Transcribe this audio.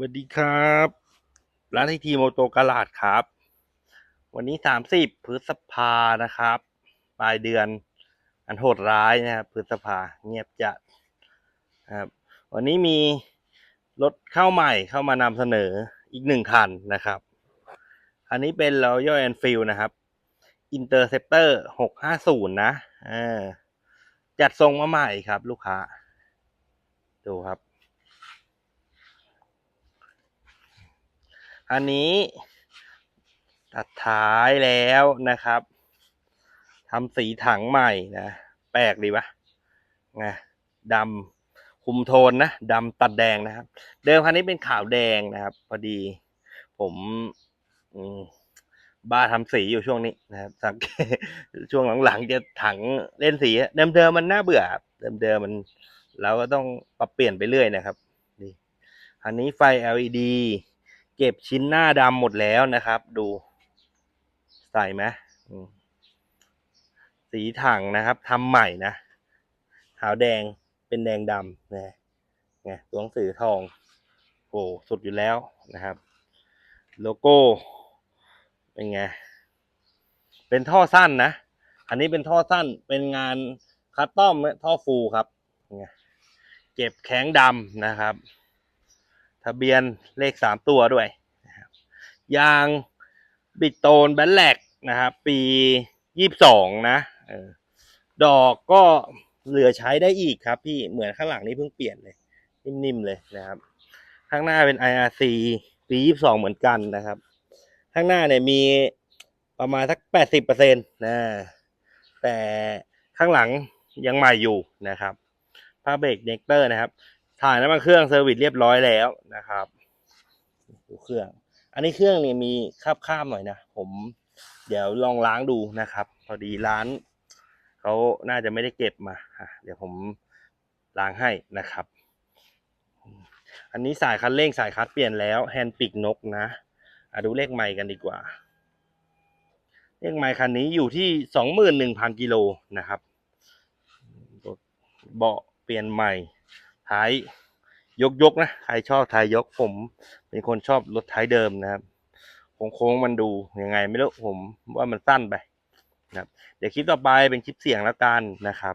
สวัสดีครับ ร้านไอทีโมโตกลาดครับ วันนี้สามสิบพฤษภานะครับ ปลายเดือน อันโหดร้ายนะครับพฤษภาเงียบจัดครับ วันนี้มีรถเข้าใหม่เข้ามานำเสนออีกหนึ่งคันนะครับ อันนี้เป็น Royal Enfield นะครับ Interceptor 650นะเออจัดทรงมาใหม่ครับ ลูกค้า ดูครับ อันนี้ตัดท้ายแล้วนะครับทำสีถังใหม่นะ แปลกดีปะไงดำคุมโทนนะดำตัดแดงนะครับ เดิมคันนี้เป็นขาวแดงนะครับ พอดี ผมบ้าทำสีอยู่ช่วงนี้นะครับสังเกตช่วงหลังๆจะถังเล่นสีเดิมๆมันน่าเบื่อครับเดิมๆมันเราก็ต้องปรับเปลี่ยนไปเรื่อยนะครับนี่อันนี้ไฟ LED เก็บชิ้นหน้าดำหมดแล้วนะครับ ดู ใส่ไหมสีถังนะครับทำใหม่นะขาวแดงเป็นแดงดำนะไงตัวหนังสือทองโอ้สุดอยู่แล้วนะครับ โลโก้เป็นไงเป็นท่อสั้นนะ อันนี้เป็นท่อสั้นเป็นงานคัสตอมท่อฟูครับ เก็บแข้งดำนะครับะเบียนเลขสามตัวด้วยนะครับยางบิดโตนแบนแลกนะครับ ปียี่สิบสองนะออดอกก็เหลือใช้ได้อีกครับพี่เหมือนข้างหลังนี้เพิ่งเปลี่ยนเลย นิ่มๆเลยนะครับ ข้างหน้าเป็น IRC ปียี่สิบสองเหมือนกันนะครับ ข้างหน้าเนี่ยมีประมาณสักแปดสิบเปอร์เซ็นต์นะแต่ข้างหลังยังใหม่อยู่นะครับผ้าเบรกเนกเตอร์นะครับ ถ่ายน้ำมันเครื่องเซอร์วิสเรียบร้อยแล้วนะครับดูเครื่อง อันนี้เครื่องเนี่ยมีคราบข้ามหน่อยนะผมเดี๋ยวลองล้างดูนะครับ พอดีร้านเขาน่าจะไม่ได้เก็บมาเดี๋ยวผมล้างให้นะครับ อันนี้สายคันเร่งสายคัดเปลี่ยนแล้วแฮนด์ปีกนกนะอะดูเลขไมล์กันดีกว่า เลขไมล์คันนี้อยู่ที่สองหมื่นหนึ่งพันกิโลนะครับเบาะเปลี่ยนใหม่ ท้ายยกยกๆนะใครชอบท้ายยกผมเป็นคนชอบรถท้ายเดิมนะครับโค้งๆมันดูยังไงไม่รู้ผมว่ามันสั้นไปนะครับ เดี๋ยวคลิปต่อไปเป็นคลิปเสียงแล้วกันนะครับ